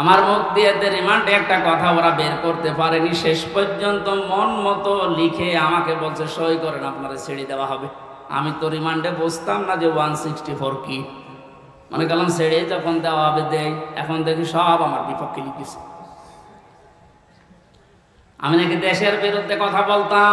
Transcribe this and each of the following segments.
আমার মুখ দিয়ে রিমান্ডে একটা কথা ওরা বের করতে পারেনি, শেষ পর্যন্ত মন মতো লিখে আমাকে বলছে, সই করেন, আপনারা ছেড়ে দেওয়া হবে। আমি তো রিমান্ডে বসতাম না যে ওয়ান সিক্সটি ফোর কি। মনে করলাম ছেড়ে যখন দেওয়া হবে দেয় এখন দেখি সব আমার বিপক্ষে লিখেছে। আমি নাকি দেশের বিরুদ্ধে কথা বলতাম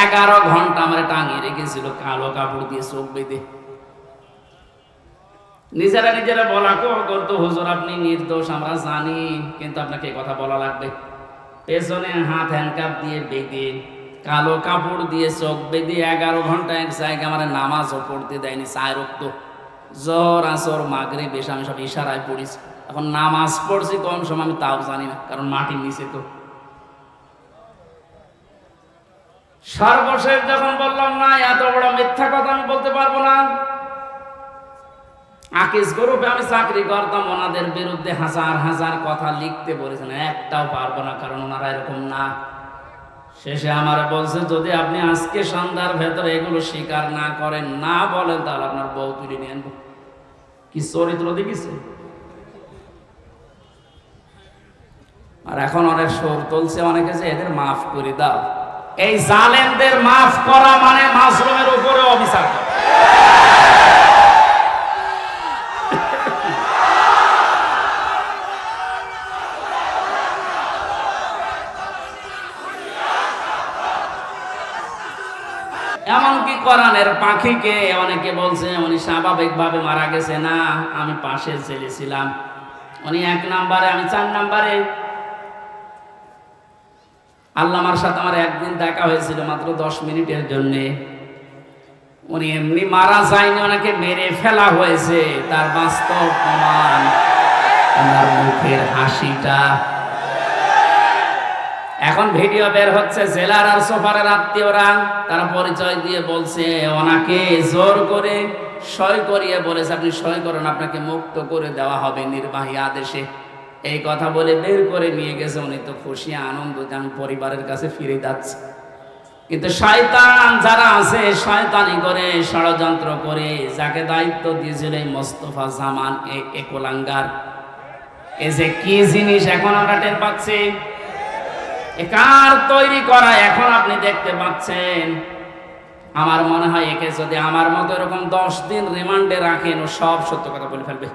এগারো ঘণ্টা আমার টাঙিয়ে রেখেছিল, কালো কাপড় দিয়ে চোখ বেঁধে। নিজেরা নিজেরা বলা করতো হুজুর, আপনি নির্দোষ, আমরা জানি, কিন্তু আপনাকে কথা বলা লাগবে। পেছনে হাত হ্যান্ডকাপ দিয়ে বেঁধে, কালো কাপড় দিয়ে চোখ বেঁধে এগারো ঘণ্টা এক জায়গায় আমার নামাজও পড়তে দেয়নি চায় রক্ত। জ্বর আসর মাগরে বেশ আমি সব ইশারায় পড়িছি। এখন নামাজ পড়ছি কম সময়, আমি তাও জানি না, কারণ মাটির নিচে তো। সর্বশেষ যখন বললাম, না, এত বড় মিথ্যা কথা আমি বলতে পারব না। আকিস গ্রুপে, আমি চাকরি করতাম, ওনাদের বিরুদ্ধে হাজার হাজার কথা লিখতে বলেছেন, একটাও পারব না, কারণ ওনারা এরকম না। শেষে আমার বলছে, যদি আপনি আজকে সন্ধ্যার ভেতরে এগুলো স্বীকার না করেন, না বলেন, তাহলে আপনার বউ তুলে নিয়ে আনব। কি চরিত্র দেখিছে? আর এখন অনেক সুর তুলছে, অনেকে যে এদের মাফ করে দাও। এই জালেমদের মাফ করা মানে মাশরুমের উপরে অভিশাপ এমনকি কোরআনের পাখিকে অনেকে বলছে, উনি স্বাভাবিকভাবে মারা গেছে। না, আমি পাশে ছেলেছিলাম উনি এক নাম্বারে, আমি চার নাম্বারে। আল্লামার সাথে আমার একদিন দেখা হয়েছিল মাত্র দশ মিনিটের জন্য। উনি এমনি মারা যায়নি, ওনাকে মেরে ফেলা হয়েছে। তার বাস্তব প্রমাণ, ওনার মুখের হাসিটা। এখন ভিডিও বের হচ্ছে জেলার আর সোফারের আত্মীয়রা, তারা পরিচয় দিয়ে বলছে, ওনাকে জোর করে সই করিয়ে বলেছে, আপনি সই করেন, আপনাকে মুক্ত করে দেওয়া হবে নির্বাহী আদেশে। এই কথা বলে বের করে নিয়ে গেছে উনি তো খুশি, আনন্দ যে পরিবারের কাছে ফিরে যাচ্ছি। কিন্তু শয়তান যারা আছে, শয়তানি করে, ষড়যন্ত্র করে, যাকে দায়িত্ব দিয়েছিল এই মোস্তফা জামান একলাঙ্গার। এ যে কি জিনিস এখন আমরা টের পাচ্ছি? এ কার তৈরি করা এখন আপনি দেখতে পাচ্ছেন? আমার মনে হয় একে যদি আমার মতো এরকম দশ দিন রিমান্ডে রাখেন, ও সব সত্য কথা বলে ফেলবে।